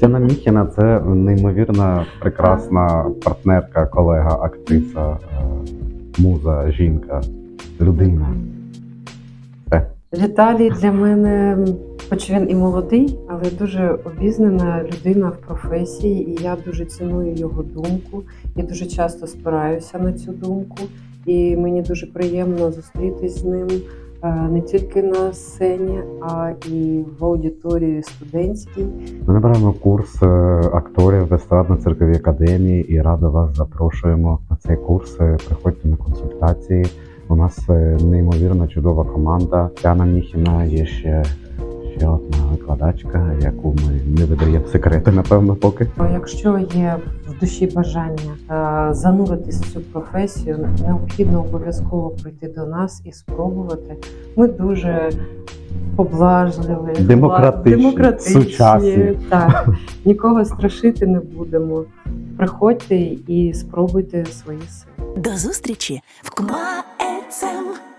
Тяна Міхіна це неймовірна, прекрасна партнерка, колега, актриса, е, муза, жінка, людина. Все. Віталій для мене, хоч він і молодий, але дуже обізнана людина в професії, і я дуже ціную його думку. Я дуже часто спираюся на цю думку, і мені дуже приємно зустрітись з ним не тільки на сцені, а і в аудиторії студентській. Ми набираємо курс е, акторів в естрадно-цирковій академії і радо вас запрошуємо на цей курс. Е, Приходьте на консультації. У нас е, неймовірно чудова команда. Тяна Міхіна є ще, ще одна викладачка, яку ми не видаємо секрети, напевно, поки. Якщо є в душі бажання е, зануритись в цю професію, необхідно обов'язково прийти до нас і спробувати. Ми дуже поблажливі, Демократичні, демократичні сучасні. Так, нікого страшити не будемо. Приходьте і спробуйте свої сили. До зустрічі в КМА ЕЦЕМ.